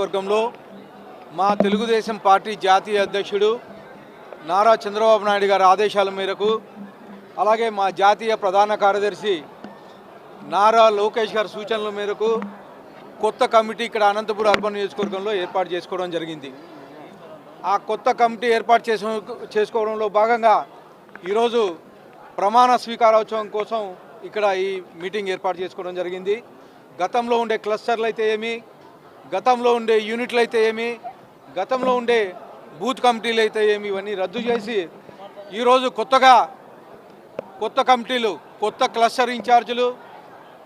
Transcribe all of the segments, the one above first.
వర్గంలో మా తెలుగుదేశం పార్టీ జాతీయ అధ్యక్షుడు నారా చంద్రబాబు నాయుడు గారి ఆదేశాల మేరకు అలాగే మా జాతీయ ప్రధాన కార్యదర్శి నారా లోకేష్ గారి సూచనల మేరకు కొత్త కమిటీ ఇక్కడ అనంతపురం అర్బన్ నియోజకవర్గంలో ఏర్పాటు చేసుకోవడం జరిగింది. ఆ కొత్త కమిటీ ఏర్పాటు చేసు చేసుకోవడంలో భాగంగా ఈరోజు ప్రమాణ స్వీకారోత్సవం కోసం ఇక్కడ ఈ మీటింగ్ ఏర్పాటు చేసుకోవడం జరిగింది. గతంలో ఉండే క్లస్టర్లు అయితే ఏమి గతంలో ఉండే యూనిట్లు అయితే ఏమి గతంలో ఉండే బూత్ కమిటీలు అయితే ఏమి ఇవన్నీ రద్దు చేసి ఈరోజు కొత్తగా కొత్త కమిటీలు కొత్త క్లస్టర్ ఇన్ఛార్జీలు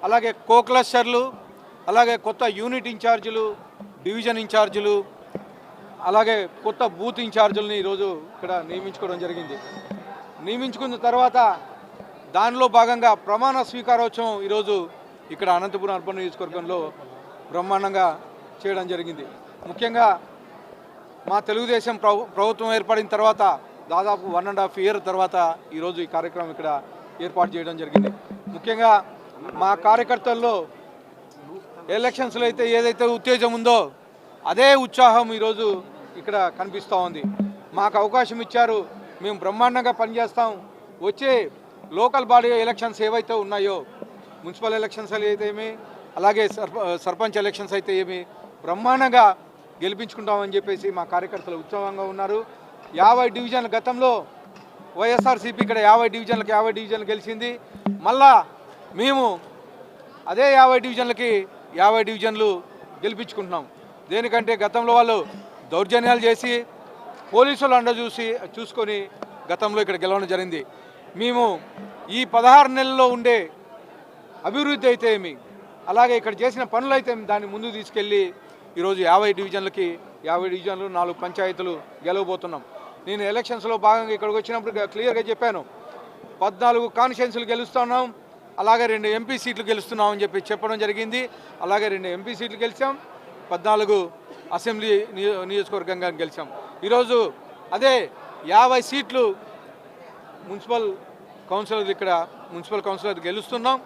అలాగే కో క్లస్టర్లు అలాగే కొత్త యూనిట్ ఇన్ఛార్జీలు డివిజన్ ఇన్ఛార్జీలు అలాగే కొత్త బూత్ ఇన్ఛార్జీలని ఈరోజు ఇక్కడ నియమించుకోవడం జరిగింది. నియమించుకున్న తర్వాత దానిలో భాగంగా ప్రమాణ స్వీకారోత్సవం ఈరోజు ఇక్కడ అనంతపురం అర్బన్ నియోజకవర్గంలో బ్రహ్మాండంగా చేయడం జరిగింది. ముఖ్యంగా మా తెలుగుదేశం ప్రభుత్వం ఏర్పడిన తర్వాత దాదాపు వన్ అండ్ హాఫ్ ఇయర్ తర్వాత ఈరోజు ఈ కార్యక్రమం ఇక్కడ ఏర్పాటు చేయడం జరిగింది. ముఖ్యంగా మా కార్యకర్తల్లో ఎలక్షన్స్లో అయితే ఏదైతే ఉత్తేజం ఉందో అదే ఉత్సాహం ఈరోజు ఇక్కడ కనిపిస్తూ ఉంది. మాకు అవకాశం ఇచ్చారు మేము బ్రహ్మాండంగా పనిచేస్తాం. వచ్చే లోకల్ బాడీ ఎలక్షన్స్ ఏవైతే ఉన్నాయో మున్సిపల్ ఎలక్షన్స్ అయితే ఏమి అలాగే సర్ప సర్పంచ్ ఎలక్షన్స్ అయితే ఏమి బ్రహ్మాండంగా గెలిపించుకుంటామని చెప్పేసి మా కార్యకర్తలు ఉత్సవంగా ఉన్నారు. యాభై డివిజన్ల గతంలో వైఎస్ఆర్సీపీ ఇక్కడ యాభై డివిజన్లకు యాభై డివిజన్లు గెలిచింది. మళ్ళా మేము అదే యాభై డివిజన్లకి యాభై డివిజన్లు గెలిపించుకుంటున్నాం. దేనికంటే గతంలో వాళ్ళు దౌర్జన్యాలు చేసి పోలీసులు అండ చూసి చూసుకొని గతంలో ఇక్కడ గెలవడం జరిగింది. మేము ఈ పదహారు నెలల్లో ఉండే అభివృద్ధి అయితే ఏమి? అలాగే ఇక్కడ చేసిన పనులు అయితే దాన్ని ముందుకు తీసుకెళ్ళి ఈరోజు యాభై డివిజన్లకి యాభై డివిజన్లు నాలుగు పంచాయతీలు గెలవబోతున్నాం. నేను ఎలక్షన్స్లో భాగంగా ఇక్కడికి వచ్చినప్పుడు క్లియర్గా చెప్పాను. పద్నాలుగు కాన్స్టిట్యున్సీలు గెలుస్తున్నాం అలాగే రెండు ఎంపీ సీట్లు గెలుస్తున్నాం అని చెప్పి చెప్పడం జరిగింది. అలాగే రెండు ఎంపీ సీట్లు గెలిచాం పద్నాలుగు అసెంబ్లీ నియో నియోజకవర్గంగా గెలిచాం. ఈరోజు అదే యాభై సీట్లు మున్సిపల్ కౌన్సిలర్ ఇక్కడ మున్సిపల్ కౌన్సిలర్ గెలుస్తున్నాం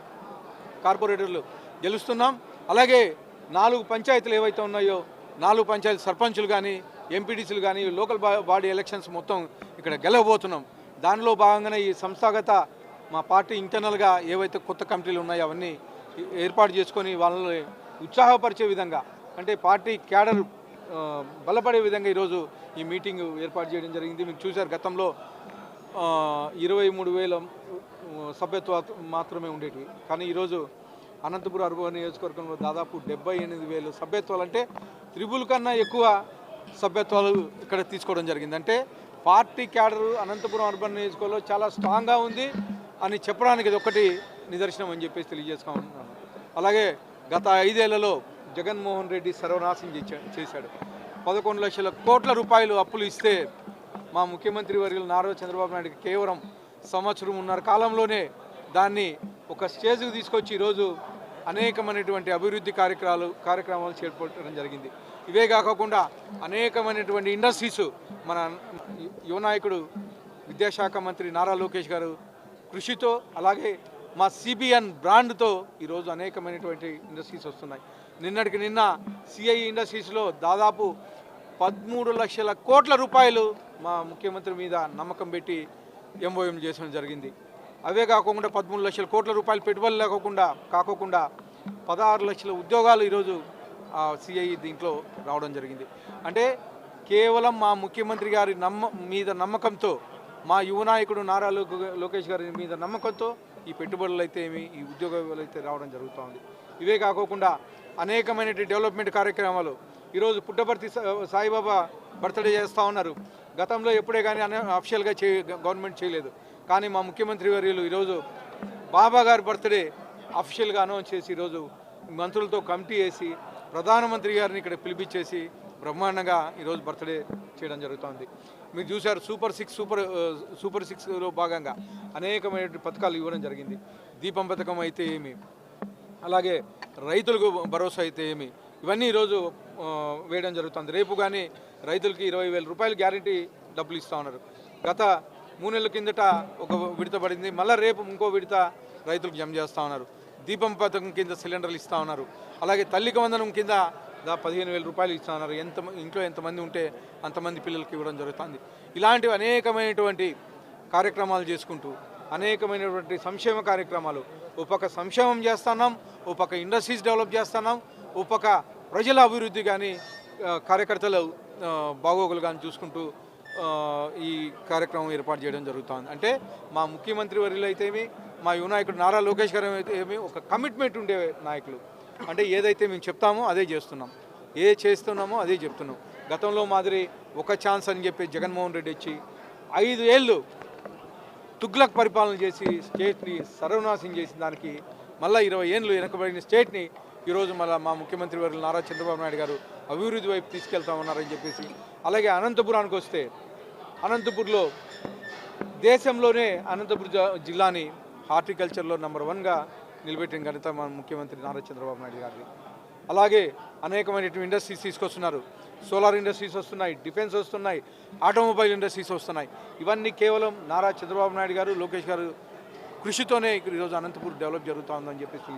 కార్పొరేటర్లు గెలుస్తున్నాం. అలాగే నాలుగు పంచాయతీలు ఏవైతే ఉన్నాయో నాలుగు పంచాయతీ సర్పంచులు కానీ ఎంపీటీసీలు కానీ లోకల్ బా- బాడీ ఎలక్షన్స్ మొత్తం ఇక్కడ గెలవబోతున్నాం. దానిలో భాగంగానే ఈ సంస్థాగత మా పార్టీ ఇంటర్నల్గా ఏవైతే కొత్త కమిటీలు ఉన్నాయో అవన్నీ ఏర్పాటు చేసుకొని వాళ్ళని ఉత్సాహపరిచే విధంగా అంటే పార్టీ క్యాడర్ బలపడే విధంగా ఈరోజు ఈ మీటింగ్ ఏర్పాటు చేయడం జరిగింది. మీరు చూశారు గతంలో ఇరవై మూడు వేల సభ్యత్వ మాత్రమే ఉండేటివి. కానీ ఈరోజు అనంతపురం అర్బన్ నియోజకవర్గంలో దాదాపు డెబ్బై ఎనిమిది వేలు సభ్యత్వాలు అంటే త్రిబుల్ కన్నా ఎక్కువ సభ్యత్వాలు ఇక్కడ తీసుకోవడం జరిగింది. అంటే పార్టీ క్యాడర్ అనంతపురం అర్బన్ నియోజకవర్గంలో చాలా స్ట్రాంగ్గా ఉంది అని చెప్పడానికి ఇది ఒకటి నిదర్శనం అని చెప్పేసి తెలియజేసుకుంటున్నాను అలాగే గత ఐదేళ్ళలో జగన్మోహన్ రెడ్డి సర్వనాశనం చేశాడు. పదకొండు లక్షల కోట్ల రూపాయలు అప్పులు ఇస్తే మా ముఖ్యమంత్రి వర్యులు నారా చంద్రబాబు నాయుడు కేవలం సంవత్సరం ఉన్నర కాలంలోనే దాన్ని ఒక స్టేజ్కి తీసుకొచ్చి ఈరోజు అనేకమైనటువంటి అభివృద్ధి కార్యక్రమాలు కార్యక్రమాలు చేపట్టడం జరిగింది. ఇవే కాకుండా అనేకమైనటువంటి ఇండస్ట్రీస్ మన యువ నాయకుడు విద్యాశాఖ మంత్రి నారా లోకేష్ గారు కృషితో అలాగే మా సిబిఎన్ బ్రాండ్తో ఈరోజు అనేకమైనటువంటి ఇండస్ట్రీస్ వస్తున్నాయి. నిన్నటికి నిన్న సిఐ ఇండస్ట్రీస్లో దాదాపు పదమూడు లక్షల కోట్ల రూపాయలు మా ముఖ్యమంత్రి మీద నమ్మకం పెట్టి ఎంఓఎం చేసడం జరిగింది. అవే కాకుండా పదమూడు లక్షల కోట్ల రూపాయలు పెట్టుబడులు లేకోకుండా కాకోకుండా పదహారు లక్షల ఉద్యోగాలు ఈరోజు సిఐ దీంట్లో రావడం జరిగింది. అంటే కేవలం మా ముఖ్యమంత్రి గారి నమ్మ మీద నమ్మకంతో మా యువ నాయకుడు నారా లోకేష్ గారి మీద నమ్మకంతో ఈ పెట్టుబడులు అయితే ఏమి ఈ ఉద్యోగాలు అయితే రావడం జరుగుతూ ఉంది. ఇవే కాకోకుండా అనేకమైన డెవలప్మెంట్ కార్యక్రమాలు ఈరోజు పుట్టపర్తి సాయిబాబా బర్త్డే చేస్తూ ఉన్నారు. గతంలో ఎప్పుడే కానీ అనే అఫిషియల్గా చే గవర్నమెంట్ చేయలేదు. కానీ మా ముఖ్యమంత్రి వర్యులు ఈరోజు బాబా గారి బర్త్డే అఫీషియల్గా అనౌన్స్ చేసి ఈరోజు మంత్రులతో కమిటీ వేసి ప్రధానమంత్రి గారిని ఇక్కడ పిలిపించేసి బ్రహ్మాండంగా ఈరోజు బర్త్డే చేయడం జరుగుతోంది. మీరు చూశారు సూపర్ సిక్స్ సూపర్ సూపర్ సిక్స్లో భాగంగా అనేకమైన పథకాలు ఇవ్వడం జరిగింది. దీపం పథకం అయితే ఏమి? అలాగే రైతులకు భరోసా అయితే ఏమి? ఇవన్నీ ఈరోజు వేయడం జరుగుతుంది. రేపు కానీ రైతులకి ఇరవై వేల రూపాయలు గ్యారంటీ డబ్బులు ఇస్తూ ఉన్నారు. గత మూడు నెలల కిందట ఒక విడత పడింది. మళ్ళీ రేపు ఇంకో విడత రైతులకు జమ చేస్తూ ఉన్నారు. దీపం పథకం కింద సిలిండర్లు ఇస్తూ ఉన్నారు. అలాగే తల్లికి వందనం కింద దా పదిహేను వేల రూపాయలు ఇస్తున్నారు ఎంత ఇంట్లో ఎంతమంది ఉంటే అంతమంది పిల్లలకి ఇవ్వడం జరుగుతుంది. ఇలాంటివి అనేకమైనటువంటి కార్యక్రమాలు చేసుకుంటూ అనేకమైనటువంటి సంక్షేమ కార్యక్రమాలు ఒక పక్క సంక్షేమం చేస్తున్నాం ఒక పక్క ఇండస్ట్రీస్ డెవలప్ చేస్తున్నాం ఒక పక్క ప్రజల అభివృద్ధి కానీ కార్యకర్తలు బాగోగులు కానీ చూసుకుంటూ ఈ కార్యక్రమం ఏర్పాటు చేయడం జరుగుతుంది. అంటే మా ముఖ్యమంత్రి వర్యులు అయితేమి మా యువనాయకుడు నారా లోకేష్ గారు అయితే ఏమి ఒక కమిట్మెంట్ ఉండే నాయకులు. అంటే ఏదైతే మేము చెప్తామో అదే చేస్తున్నాం. ఏ చేస్తున్నామో అదే చెప్తున్నాం. గతంలో మాదిరి ఒక ఛాన్స్ అని చెప్పి జగన్మోహన్ రెడ్డి వచ్చి ఐదు ఏళ్ళు తుగ్లక్ పరిపాలన చేసి స్టేట్ని సర్వనాశం చేసిన దానికి మళ్ళీ ఇరవై ఏళ్ళు వెనకబడిన స్టేట్ని ఈరోజు మళ్ళీ మా ముఖ్యమంత్రి వర్యులు నారా చంద్రబాబు నాయుడు గారు అభివృద్ధి వైపు తీసుకెళ్తామన్నారని చెప్పేసి అలాగే అనంతపురానికి వస్తే అనంతపూర్లో దేశంలోనే అనంతపురం జ- జిల్లాని హార్టికల్చర్లో నెంబర్ వన్గా నిలబెట్టిన ఘనత మన ముఖ్యమంత్రి నారా చంద్రబాబు నాయుడు గారిది. అలాగే అనేకమైనటువంటి ఇండస్ట్రీస్ తీసుకొస్తున్నారు. సోలార్ ఇండస్ట్రీస్ వస్తున్నాయి డిఫెన్స్ వస్తున్నాయి ఆటోమొబైల్ ఇండస్ట్రీస్ వస్తున్నాయి. ఇవన్నీ కేవలం నారా చంద్రబాబు నాయుడు గారు లోకేష్ గారు కృషితోనే ఈరోజు అనంతపూర్ డెవలప్ జరుగుతుందని చెప్పేసి